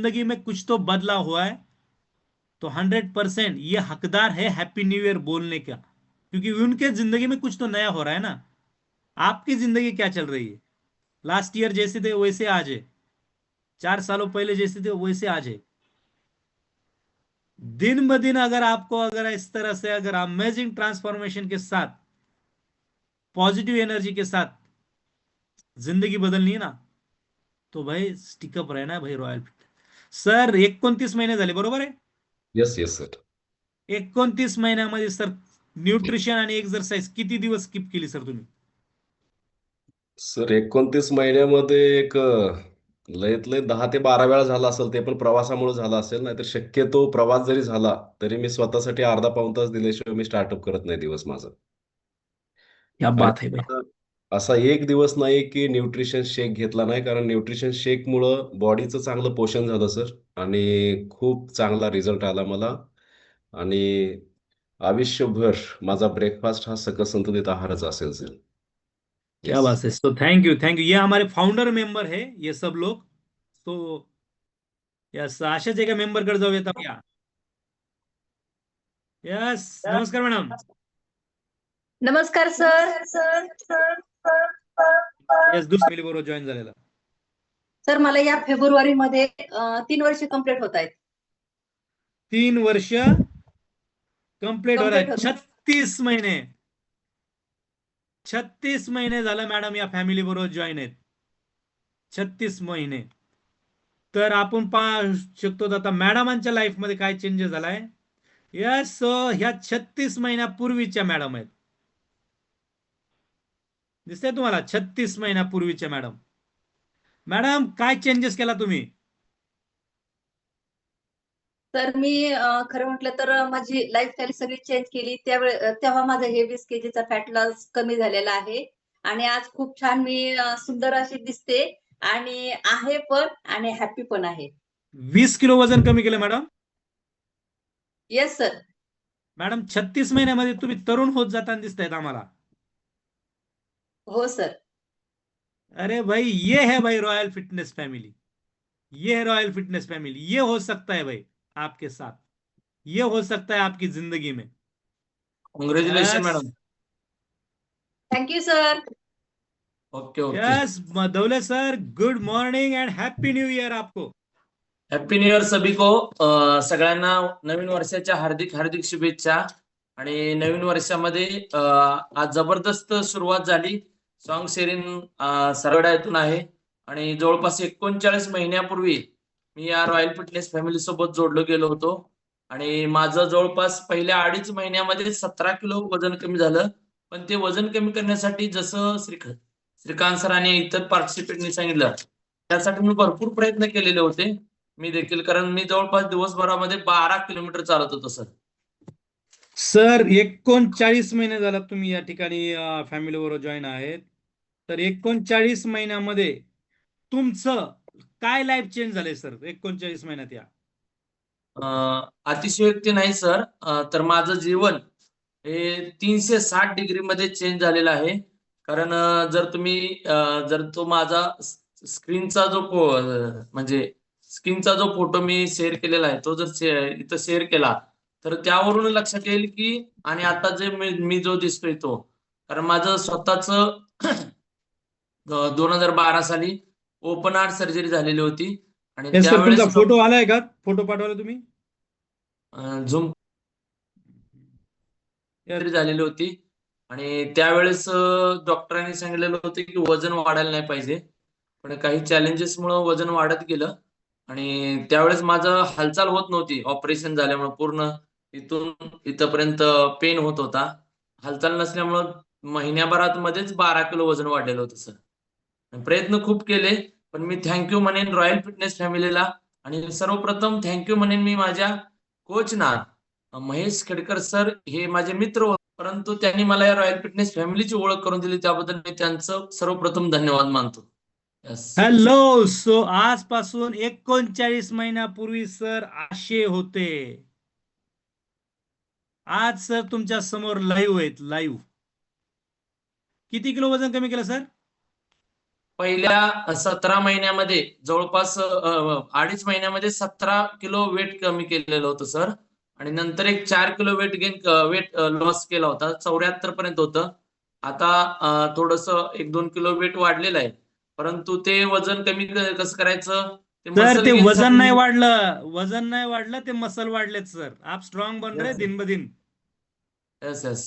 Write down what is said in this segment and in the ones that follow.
ज़िंदगी में कुछ तो बदला हुआ है तो हंड्रेड परसेंट ये हकदार है हैप्पी न्यू ईयर बोलने का, क्योंकि उनके ज़िंदगी में कुछ तो नया हो रहा है ना। आपकी ज़िंदगी क्या चल रही है? लास्ट ईयर जैसे थे, वैसे आज है। चार सालों पहले जैसे थे, वैसे आज है। दिन ब दिन अगर आपको अगर इस तरह से अगर अमेजिंग ट्रांसफॉर्मेशन के साथ पॉजिटिव एनर्जी के साथ ज़िंदगी बदलनी है ना तो भाई स्टिकअप रहना है भाई रॉयल सर एकोणतीस महिने झाले बरोबर आहे? येस येस सर एकोणतीस महिन्यामध्ये सर न्यूट्रिशन आणि एक्सरसाइज किती दिवस स्किप केली सर तुम्ही? सर एकोणतीस महिन्यामध्ये एक अ, लयत लय दहा ते बारा वेळा झाला असेल ते पण प्रवासामुळे झाला असेल नाहीतर शक्यतो प्रवास जरी झाला तरी मी स्वतःसाठी अर्धा पाऊण तास दिल्याशिवाय मी स्टार्टअप करत नाही दिवस माझा. क्या बात है असा एक दिवस नाही की न्यूट्रिशन शेक घेतला नाही कारण न्यूट्रिशन शेकमुळं बॉडीचं चांगलं पोषण झालं सर आणि खूप चांगला रिझल्ट आला मला. आणि आयुष्यभर माझा ब्रेकफास्ट हा सकस संतुलित आहारच असेल सर क्या. बात है. So thank you thank you ये हमारे फाउंडर मेंबर है ये सब लोग. तो यस अशाच एका मेंबरकडे जाऊयात आपण या यस नमस्कार मॅडम नमस्कार सर यस दुसरी बरोबर जॉईन झालेला. सर मला या फेब्रुवारी मध्ये तीन वर्ष कंप्लीट होत आहेत. तीन वर्ष Complete होत. छत्तीस महिने. छत्तीस महिने झालं मॅडम या फॅमिली बरोबर जॉईन आहेत. छत्तीस महिने. तर आपण पाहू शकतो आता मॅडमांच्या लाईफमध्ये काय चेंजेस झालाय? यस ह्या छत्तीस महिन्यापूर्वीच्या मॅडम आहेत. दिसतंय तुम्हाला? छत्तीस महिन्यापूर्वीच्या मॅडम. मॅडम काय चेंजेस केला तुम्ही? तर मी खरं म्हटलं तर माझी लाईफस्टाईल सगळी चेंज केली. त्यावेळे तेव्हा माझा हे वीस केजीचा फॅट लॉस कमी झालेला आहे. आणि आज खूप छान मी सुंदर अशी दिसते. आणि आहे पण आणि हॅपी पण आहे. वीस किलो वजन कमी केलं मॅडम? येस सर मॅडम छत्तीस महिन्यामध्ये तुम्ही तरुण होत जाताना दिसतायत आम्हाला. हो सर. अरे भाई ये है भाई रॉयल फिटनेस फैमिली ये है रॉयल फिटनेस फैमिली ये हो सकता है भाई आपके साथ. ये हो सकता है आपकी जिंदगी में. Congratulation Yes. Madam thank you sir okay okay yes Daule sir good morning and happy new year आपको. हॅपी न्यू इयर सभी को अं, सगळ्यांना नवीन वर्षाच्या हार्दिक हार्दिक शुभेच्छा. आणि नवीन वर्षामध्ये अं, आज जबरदस्त सुरुवात झाली. सॉन्ग सेरीन सरवडा येथून आहे. आणि जवळपास एकोणचाळीस महिन्यापूर्वी मी या रॉयल फिटनेस फॅमिली सोबत जोडलो गेलो होतो. आणि माझं जवळपास पहिल्या अडीच महिन्यामध्ये सतरा किलो वजन कमी झालं. पण ते वजन कमी करण्यासाठी जसं श्री श्रीकांत सरांनी इतर पार्टिसिपेंटनी सांगितलं त्यासाठी मी भरपूर प्रयत्न केलेले होते. मी देखील कारण मी जवळपास दिवसभरामध्ये बारा किलोमीटर चालत होतो सर. सर एकोणचाळीस महिने झाला तुम्ही या ठिकाणी फॅमिली बरोबर जॉईन आहेत. तर एकोणचाळीस महिन्यामध्ये तुमचं काय लाईफ चेंज झालंय सर एकोणचाळीस महिन्यात या. अतिशयोक्ती नाही सर तर माझं जीवन हे तीनशे साठ डिग्री मध्ये चेंज झालेलं आहे. कारण जर तुम्ही जर तो माझा स्क्रीनचा जो म्हणजे स्क्रीनचा जो फोटो मी शेअर केलेला आहे तो जर इथं शेअर केला तर त्यावरून लक्षात येईल की आणि आता जे मी मी जो दिसतोय तो कारण माझं स्वतःच दोन हजार बारा साली ओपन हार्ट सर्जरी झालेली होती. आणि त्यावेळेस फोटो आलाय का? फोटो पाठवला तुम्ही? झूम झालेली होती. आणि त्यावेळेस डॉक्टरांनी सांगितलेलं होतं की वजन वाढायला नाही पाहिजे. पण काही challenges मुळे वजन वाढत गेलं. आणि त्यावेळेस माझं हालचाल होत नव्हती. ऑपरेशन झाल्यामुळे पूर्ण इथून इथपर्यंत पेन होत होता. हालचाल नसल्यामुळं महिन्याभरात मध्येच बारा किलो वजन वाढलेलं होतं सर. प्रयत्न खूप केले पण मी थँक्यू म्हणेन रॉयल फिटनेस फॅमिलीला आणि सर्वप्रथम थँक्यू म्हणेन मी माझ्या कोचना महेश खेडकर सर हे माझे मित्र होते. परंतु त्यांनी मला या रॉयल फिटनेस फॅमिलीची ओळख करून दिली. त्याबद्दल मी त्यांचं सर्वप्रथम धन्यवाद मानतो. हॅलो सो आजपासून एकोणचाळीस महिन्यापूर्वी सर आशे होते. आज सर तुमच्यासमोर लाईव्ह आहेत लाईव्ह किती किलो वजन कमी केलं सर पहिल्या सतरा महिन्यामध्ये जवळपास अडीच महिन्यामध्ये सतरा किलो वेट कमी केलेलं होतं सर आणि नंतर एक चार kilo weight gain weight loss केला होता. चौऱ्याहत्तर पर्यंत होतं. आता थोडस एक दोन किलो वेट वाढलेलं आहे. परंतु ते वजन कमी कसं करायचं? ते सर ते वजन नाही वाढलं. वजन नाही वाढलं ते मसल वाढलेत सर आप स्ट्रॉंग बन रहे. दिन ब दिन. येस येस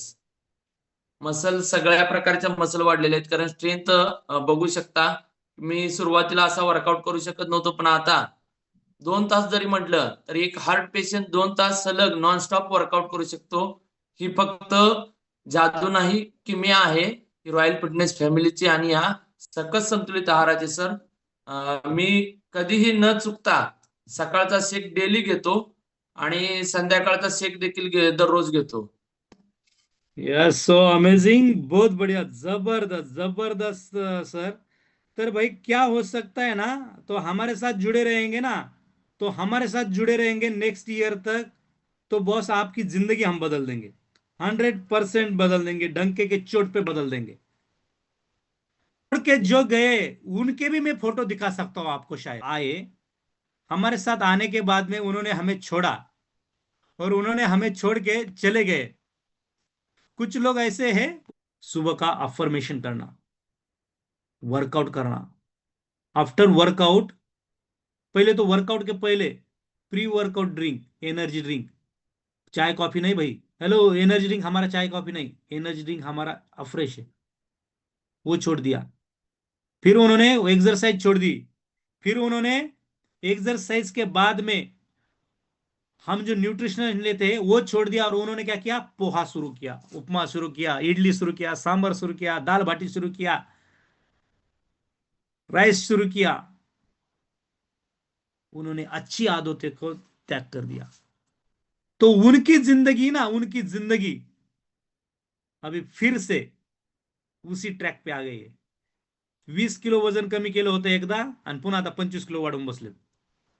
मसल सगळ्या प्रकारच्या मसल वाढलेल्या आहेत. कारण स्ट्रेंथ बघू शकता मी सुरुवातीला असा वर्कआउट करू शकत नव्हतो पण आता दोन तास जरी म्हटलं तर एक हार्ट पेशंट दोन तास सलग नॉनस्टॉप वर्कआउट करू शकतो. ही फक्त जादू नाही किमया आहे ही रॉयल फिटनेस फॅमिलीची आणि हा सकस संतुलित आहाराचे सर मी कधीही न चुकता सकाळचा शेक डेली घेतो आणि संध्याकाळचा शेक देखील दररोज घेतो. यस सो अमेजिंग बहुत बढ़िया, ज़बरदस्त ज़बरदस्त सर तर भाई, क्या हो सकता है ना तो हमारे साथ जुड़े रहेंगे ना तो हमारे साथ जुड़े रहेंगे नेक्स्ट ईयर तक तो बॉस आपकी ज़िंदगी हम बदल देंगे। हंड्रेड परसेंट बदल देंगे, डंके के चोट पे बदल देंगे। के जो गए, उनके भी मैं फ़ोटो दिखा सकता हूँ आपको शायद। आए, हमारे साथ आने के बाद में उन्होंने हमें छोड़ा, और उन्होंने हमें छोड़ के चले गए। कुछ लोग ऐसे हैं, सुबह का अफर्मेशन करना वर्कआउट करना। आफ्टर वर्कआउट पहले तो वर्कआउट के पहले pre workout drink energy drink चाय कॉफ़ी नहीं भाई। हेलो एनर्जी ड्रिंक हमारा चाय कॉफ़ी नहीं। एनर्जी ड्रिंक हमारा अफ्रेश है। वो छोड़ दिया। फिर उन्होंने एक्सरसाइज छोड़ दी। फिर उन्होंने एक्सरसाइज के बाद में हम जो न्यूट्रिशनल लेते हैं, वो छोड़ दिया और उन्होंने क्या किया? पोहा शुरू किया, उपमा शुरू किया, इडली शुरू किया सांबर शुरू किया, दाल बाटी शुरू किया राइस शुरू किया। उन्होंने अच्छी आदतों को त्याग कर दिया। तो उनकी ज़िंदगी ना, उनकी ज़िंदगी अभी फिर से उसी ट्रॅक पे आ गई है। वीस किलो वज़न कमी केलं होतं एकदा पुन्हा आता पंचवीस किलो वाढून बसलेत।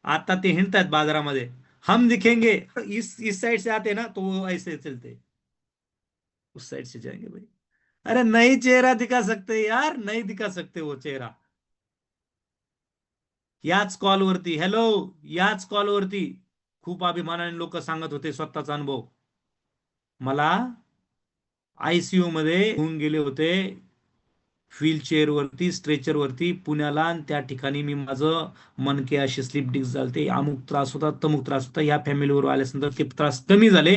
आता ते हिंडतायत बाजारामध्ये। हम दिखेंगे। इस इस साइड से आते ना तो वो ऐसे चलते उस साइड से जाएंगे भाई। अरे नहीं चेहरा दिखा सकते यार नहीं दिखा सकते वो चेहरा। याच कॉलवरती हॅलो याच कॉलवरती खूप अभिमानाने लोक सांगत होते स्वतःचा अनुभव। मला आयसीयू मध्ये होऊन गेले होते व्हीलचेअरवरती वरती स्ट्रेचर वरती पुण्याला आणि त्या ठिकाणी मी माझं मनके अशी स्लिप डिस्क झालते. अमुक त्रास होता तमुक त्रास होता. या फॅमिलीवर आल्यानंतर ते त्रास कमी झाले.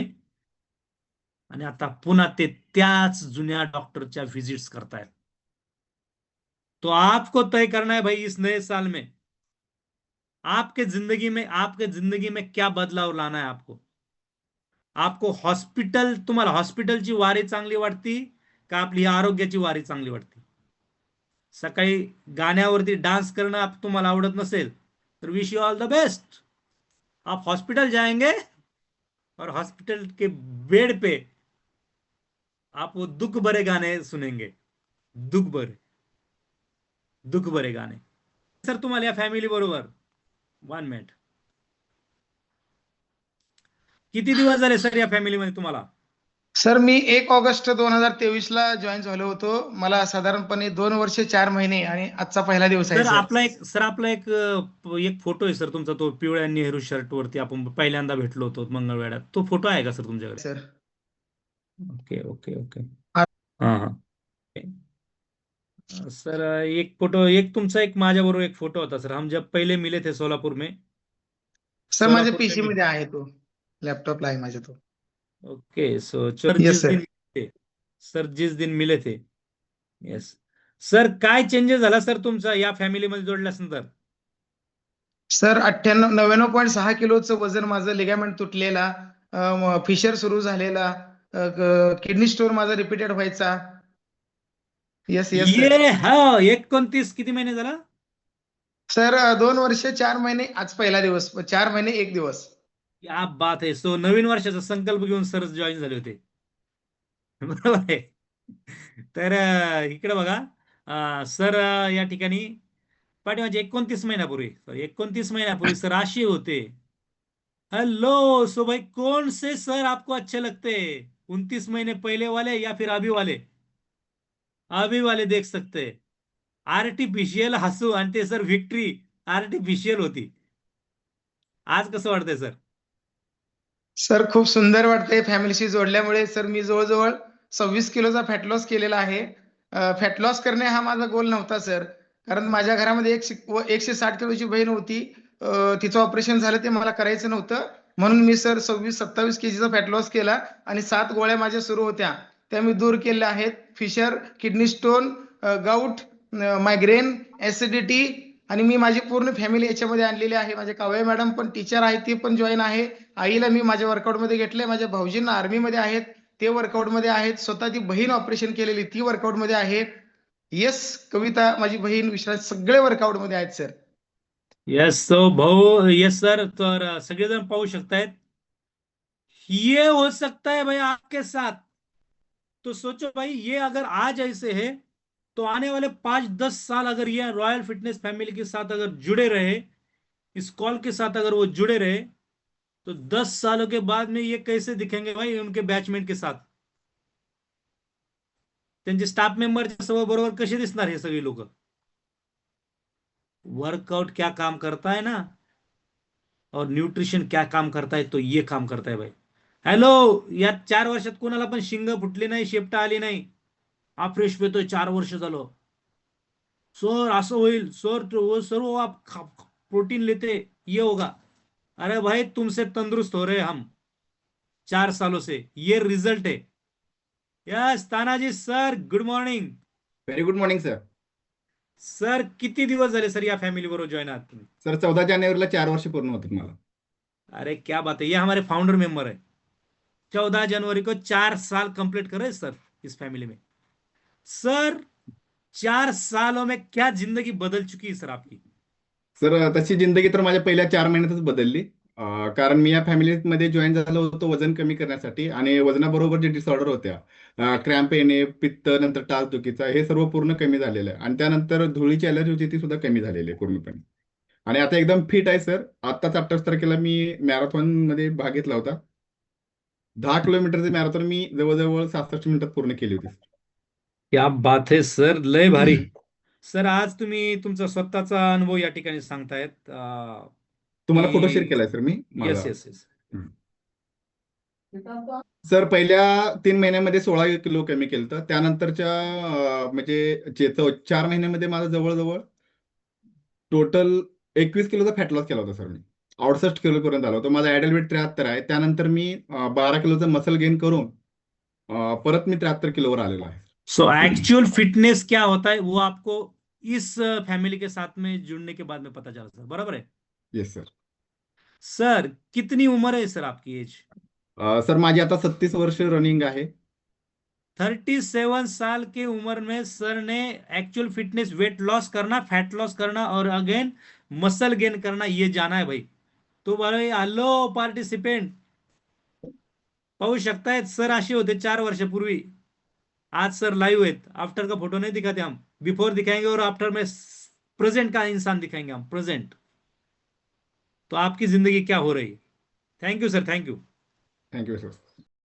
आणि आता पुन्हा ते त्याच जुन्या डॉक्टरच्या व्हिजिट्स करतायत. तो आपको तय करना है भाई इस नए साल में. आपके जिंदगी में आपके जिंदगी में क्या बदलाव लाना है आपको? आपको हॉस्पिटल तुम्हाला हॉस्पिटलची वारी चांगली वाटती का आपली आरोग्याची वारी चांगली वाटते? सकाळी गाण्यावरती डान्स करणं तुम्हाला आवडत नसेल तर wish you all the best आप हॉस्पिटल जाएंगे और हॉस्पिटल के बेड पे आप वो दुख भरे गाने सुनेंगे। दुख भरे। दुख भरे गाणे सर तुम्हाला या फॅमिली बरोबर वन मिनिट किती दिवस झाले सर या फॅमिलीमध्ये तुम्हाला? सर मी एक ऑगस्ट दोन हजार तेवीस ला जॉईन झालो होतो. मला साधारणपणे दोन वर्ष चार महिने आणि आजचा पहिला दिवस आहे सर आपला एक सर आपला एक एक फोटो आहे सर तुमचा तो पिवळ्या नेहरू शर्ट वरती आपण पहिल्यांदा भेटलो होतो मंगळवेढ्यात. तो फोटो आहे का सर तुमच्याकडे? सर. Okay okay okay. हा. हा हा. सर एक फोटो एक तुमचा एक माझ्या बरोबर एक फोटो होता सर. हम जब पहले मिले थे सोलापुर में सर माझ्या पीसी मध्ये आहे तो. लॅपटॉपला आहे माझ्या तो. ओके सो सर Yes, जिस sir. दिन मिले थे सर जिस दिन मिले थे. यस सर काय चेंजेस झाला सर तुमचा या फॅमिलीमध्ये जोडल्यानंतर सर अठ्ठ्याण्णव नव्याण्णव पॉईंट सहा किलोचं वजन माझं लिगामेंट तुटलेला फिशर सुरू झालेला किडनी स्टोन माझा रिपीटेड व्हायचा. येस येस ये हा एकोणतीस किती महिने झाला? सर दोन वर्ष चार महिने आज पहिला दिवस चार महिने एक दिवस. आप बात आहे. सो नवीन वर्षाचा संकल्प घेऊन सर जॉईन झाले होते. बरोबर आहे. तर इकडे बघा. सर या ठिकाणी पाठीमागे एकोणतीस महिन्यापूर्वी सॉरी एकोणतीस महिन्यापूर्वी सर असे होते. हेलो सो भाई कौन से सर आपको अच्छे लगते? उनतीस महीने पहले वाले या फिर अभी वाले अभी वाले देख सकते. आर्टिफिशियल हसू आणि ते सर व्हिक्ट्री आर्टिफिशियल होती. आज कसं वाटतंय सर सर खूप सुंदर वाटतंय फॅमिलीशी जोडल्यामुळे. सर मी जवळजवळ सव्वीस किलोचा फॅट लॉस केलेला आहे. फॅट लॉस करणे हा माझा गोल नव्हता सर. कारण माझ्या घरामध्ये एकशे व- एकशे साठ किलोची बहीण होती. तिचं ऑपरेशन झालं ते मला करायचं नव्हतं. म्हणून मी सर सव्वीस सत्तावीस केजीचा फॅट लॉस केला आणि सात गोळ्या माझ्या सुरू होत्या. त्या मी दूर केल्या आहेत. Fissure kidney stone gout migraine acidity आणि मी माझी पूर्ण फॅमिली याच्यामध्ये आणलेली आहे. माझे कावळे मॅडम पण टीचर आहे ती पण जॉईन आहे. आईला मी माझ्या वर्कआउटमध्ये घेतलंय. माझ्या भाऊजींना आर्मीमध्ये आहेत. ते वर्कआउटमध्ये आहेत. स्वतः ती बहीण ऑपरेशन केलेली ती वर्कआउटमध्ये आहे. येस कविता माझी बहीण विश्रांत सगळे वर्कआउटमध्ये आहेत सर येस सो भाऊ येस सर तर सगळेजण पाहू शकतायत. ये हो सकता है भाई आपके साथ. तो सोचो भाई ये अगर आज ऐसे है तो आने वाले पाँच, दस साल अगर ये रॉयल फिटनेस फैमिली के साथ अगर जुड़े रहे, इस कॉल के साथ अगर वो जुड़े रहे तो दस सालों के बाद में ये कैसे दिखेंगे भाई उनके बैचमेंट के साथ? स्टाफ मेंबरच्या सवय बरोबर कसे दिसणार हे सगळे वर्कआउट क्या काम करता है ना? और न्यूट्रिशन क्या काम करता है तो ये काम करता है भाई. हॅलो या चार पण शिंग फुटली नाही, शेपटा आली नाही. फ्रेश पेतोय चार वर्ष झालं. सर असं होईल. सर वो सर वो आप प्रोटीन लेते. ये होगा. अरे भाई तुमसे तंदुरुस्त हो रहे हम. चार सालों से. ये रिजल्ट है. Yes Tanaji sir good morning very good morning sir sir किती दिवस झाले सर या फॅमिली बरोबर जॉईन आहात तुम्ही? सर चौदा जानेवारीला चार वर्ष पूर्ण होतात मला. अरे क्या बात है. ये हमारे फाउंडर मेंबर है. चौदह जनवरी को चार साल कंप्लीट करे सर इस फैमिली में. सर चार सालों में क्या जिंदगी बदल चुकी है सर आपकी? सर तशी जिंदगी तर माझ्या पहिल्या चार महिन्यातच बदलली. अं, कारण मी या फॅमिलीमध्ये जॉईन झालो होतो वजन कमी करण्यासाठी आणि वजनाबरोबर जे डिसऑर्डर होत्या क्रॅम्प येणे पित्त नंतर टाच दुखीचा हे सर्व पूर्ण कमी झालेलं आहे. आणि त्यानंतर धुळीची अलर्जी होती ती सुद्धा कमी झालेली आहे पूर्णपणे. आणि आता एकदम फिट आहे सर. आत्ताच अठ्ठावीस तारखेला मी मॅरेथॉनमध्ये भाग घेतला होता. दहा किलोमीटरचे मॅरेथॉन मी जवळजवळ सहासष्ट मिनिटात पूर्ण केली होती सर. क्या बात है सर. लय भारी. सर आज तुम्ही तुमचा स्वतःचा अनुभव या ठिकाणी सांगतायत. तुम्हाला फोटो शेअर केलाय सर मी? माझा. येस येस येस सर पहिल्या तीन महिन्यामध्ये सोळा किलो कमी केलं तर त्यानंतरच्या अं, म्हणजे जे चौ- चार महिन्यामध्ये माझं जवळजवळ टोटल एकवीस किलोचा फॅट लॉस केला होता सर मी. अडुसष्ट किलो पर्यंत आलो होतो. माझा ऍडल वेट त्र्याहत्तर आहे. त्यानंतर मी अं, बारा किलोचं मसल गेन करून अं, परत मी त्र्याहत्तर किलोवर आलेलो आहे सो एक्चुअल फिटनेस क्या होता है वो आपको इस फैमिली के साथ में जुड़ने के बाद में पता चला सर। बराबर है? येस सर सर कितनी उम्र है सर आपकी एज सर माझी आता सत्तीस वर्ष रनिंग आहे. थर्टी सेवन साल के उम्र में सर ने एक्चुअल फिटनेस वेट लॉस करना फैट लॉस करना और अगेन मसल गेन करना ये जाना है भाई। तो भाई हॅलो पार्टिसिपेंट पाहू शकतायत सर असे होते चार वर्षापूर्वी आज सर लाइव है आफ्टर का फ़ोटो नहीं दिखाते हम। बिफोर दिखाएँगे और आफ्टर में प्रेजेंट का इंसान दिखाएँगे हम प्रेजेंट तो आपकी ज़िंदगी क्या हो रही है? Thank you sir thank you thank you sir